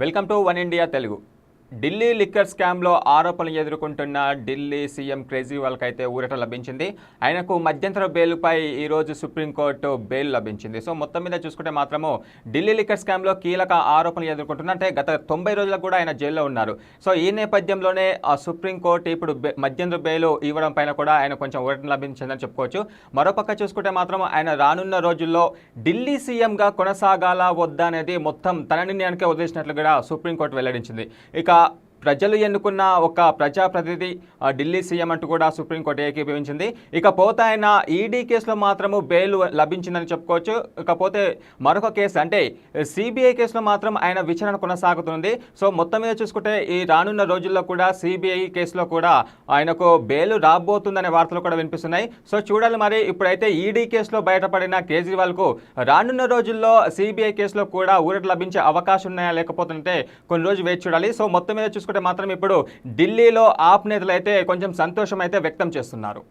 Welcome to one India Telugu. Delhi liquor స్కామ్లో ఆరోపణలు ఎదుర్కొంటున్న ఢిల్లీ సీఎం కేజ్రీవాల్కి అయితే ఊరట లభించింది. ఆయనకు మధ్యంతర బెయిల్పై ఈరోజు సుప్రీంకోర్టు బెయిల్ లభించింది. సో మొత్తం మీద చూసుకుంటే మాత్రము ఢిల్లీ లిక్కర్ స్కామ్లో కీలక ఆరోపణలు ఎదుర్కొంటున్న అంటే గత తొంభై రోజులకు కూడా ఆయన జైల్లో ఉన్నారు. సో ఈ నేపథ్యంలోనే ఆ సుప్రీంకోర్టు ఇప్పుడు బె- మధ్యంతర బెయిల్ ఇవ్వడం పైన కూడా ఆయన కొంచెం ఊరట లభించిందని చెప్పుకోవచ్చు. మరోపక్క చూసుకుంటే మాత్రం ఆయన రానున్న రోజుల్లో ఢిల్లీ సీఎంగా కొనసాగాలా వద్దా అనేది మొత్తం తన నిర్ణయానికే వదిలేసినట్లు కూడా సుప్రీంకోర్టు వెల్లడించింది. ఇక ప్రజలు ఎన్నుకున్న ఒక ప్రజాప్రతినిధి ఢిల్లీ సీఎం అంటూ కూడా సుప్రీంకోర్టు ఏకీభవించింది. ఇకపోతే ఆయన ఈడీ కేసులో మాత్రము బెయిల్ లభించిందని చెప్పుకోవచ్చు. ఇకపోతే మరొక కేసు అంటే సిబిఐ కేసులో మాత్రం ఆయన విచారణ కొనసాగుతుంది సో మొత్తం మీద చూసుకుంటే ఈ రానున్న రోజుల్లో కూడా సిబిఐ కేసులో కూడా ఆయనకు బెయిల్ రాబోతుందనే వార్తలు కూడా వినిపిస్తున్నాయి. సో చూడాలి మరి ఇప్పుడైతే ఈడీ కేసులో బయటపడిన కేజ్రీవాల్కు రానున్న రోజుల్లో సిబిఐ కేసులో కూడా ఊరట లభించే అవకాశం ఉన్నాయా లేకపోతుంటే కొన్ని రోజులు వేచి చూడాలి. సో మొత్తం మీద చూసుకుంటే మాత్రం ఇప్పుడు ఢిల్లీలో ఆప్ నేతలు అయితే కొంచెం సంతోషం అయితే వ్యక్తం చేస్తున్నారు.